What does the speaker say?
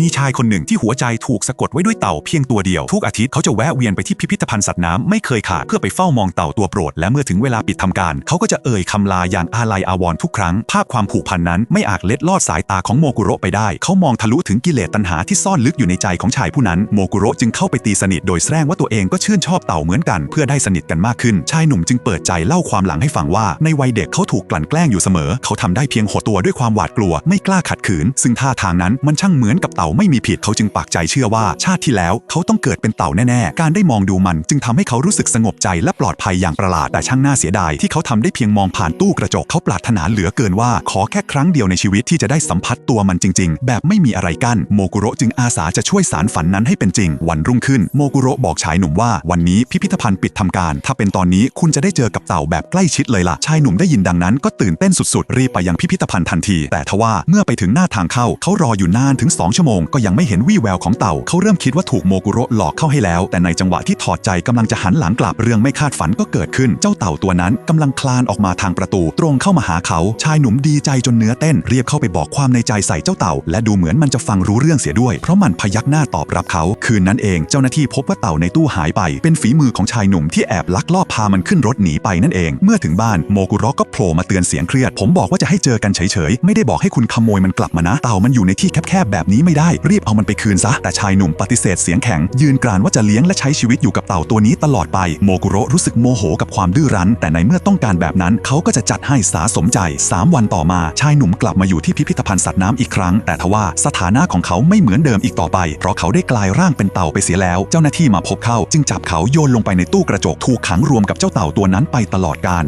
มีชายคนหนึ่งที่หัวใจถูกสะกดไว้ด้วยเต่าเพียงตัวเดียว ทุกอาทิตย์เขาจะแวะเวียนไปที่พิพิธภัณฑ์สัตว์น้ำไม่เคยขาดเพื่อไปเฝ้ามองเต่าตัวโปรด และเมื่อถึงเวลาปิดทำการ เขาก็จะเอ่ยคำลาอย่างอาลัยอาวรณ์ทุกครั้ง ภาพความผูกพันนั้นไม่อาจเล็ดลอดสายตาของโมกุโระไปได้ เขามองทะลุถึงกิเลสตัณหาที่ซ่อนลึกอยู่ในใจของชายผู้นั้นโมกุโระจึงเข้าไปตีสนิทโดยแสดงว่าตัวเองก็ชื่นชอบเต่าเหมือนกัน เพื่อได้สนิทกันมากขึ้น ชายหนุ่มจึงเปิดใจเล่าความหลังให้ฟังว่า ในวัยเด็กเขาถูกกลั่นแกล้งอยู่เสมอ เขาทำได้เพียงหดตัวด้วยความหวาดกลัวไม่กล้าขัดขืน ซึ่งท่าทางนั้นมันช่างเหมือนกับเต่าไม่มีผิดเขาจึงปักใจเชื่อว่าชาติที่แล้วเขาต้องเกิดเป็นเต่าแน่ๆ การได้มองดูมันจึงทำให้เขารู้สึกสงบใจและปลอดภัยอย่างประหลาดแต่ช่างน่าเสียดายที่เขาทำได้เพียงมองผ่านตู้กระจกเขาปรารถนาเหลือเกินว่า ขอแค่ครั้งเดียวในชีวิตที่จะได้สัมผัสตัวมันจริง ๆ แบบไม่มีอะไรกั้นโมกุโระจึงอาสาจะช่วยสารฝันนั้นให้เป็นจริง วันรุ่งขึ้นโมกุโระบอกชายหนุ่มว่าวันนี้พิพิธภัณฑ์ปิดทำการ ถ้าเป็นตอนนี้คุณจะได้เจอกับเต่าแบบใกล้ชิดเลยล่ะชายหนุ่มได้ยินดังนั้นก็ตื่นเต้นสุดๆรีบไปยังพิพิธภัณฑ์ทันที แต่ทว่าเมื่อไปถึงหน้าทางเข้าเขารออยู่นานถึง2ชั่วโมงก็ยังไม่เห็นวี่แววของเต่า เขาเริ่มคิดว่าถูกโมกุโระหลอกเข้าให้แล้ว แต่ในจังหวะที่ถอดใจกำลังจะหันหลังกลับเรื่องไม่คาดฝันก็เกิดขึ้น เจ้าเต่าตัวนั้นกำลังคลานออกมาทางประตู ตรงเข้ามาหาเขา ชายหนุ่มดีใจจนเนื้อเต้น เรียบเข้าไปบอกความในใจใส่เจ้าเต่า และดูเหมือนมันจะฟังรู้เรื่องเสียด้วย เพราะมันพยักหน้าตอบรับเขา คืนนั้นเองเจ้าหน้าที่พบว่าเต่าในตู้หายไป เป็นฝีมือของชายหนุ่มที่แอบลักลอบพามันขึ้นรถหนีไปนั่นเอง เมื่อถึงบ้านโมกุโระก็โผล่มาเตือนเสียงเครียด ผมบอกว่าจะให้เจอกันเฉยๆไม่ได้บอกให้คุณขโมยมันกลับมานะเต่ามันอยู่ในที่แคบๆแบบนี้ไม่ได้ รีบเอามันไปคืนซะ แต่ชายหนุ่มปฏิเสธเสียงแข็ง ยืนกรานว่าจะเลี้ยงและใช้ชีวิตอยู่กับเต่าตัวนี้ตลอดไปโมกุโระรู้สึกโมโหกับความดื้อรั้น แต่ในเมื่อต้องการแบบนั้นเขาก็จะจัดให้สาสมใจ 3 วันต่อมาชายหนุ่มกลับมาอยู่ที่พิพิธภัณฑ์สัตว์น้ำอีกครั้ง แต่ทว่าสถานะของเขาไม่เหมือนเดิมอีกต่อไป เพราะเขาได้กลายร่างเป็นเต่าไปเสียแล้ว เจ้าหน้าที่มาพบเขาจึงจับเขาโยนลงไปในตู้กระจกถูกขังรวมกับเจ้าเต่าตัวนั้นไปตลอดกาล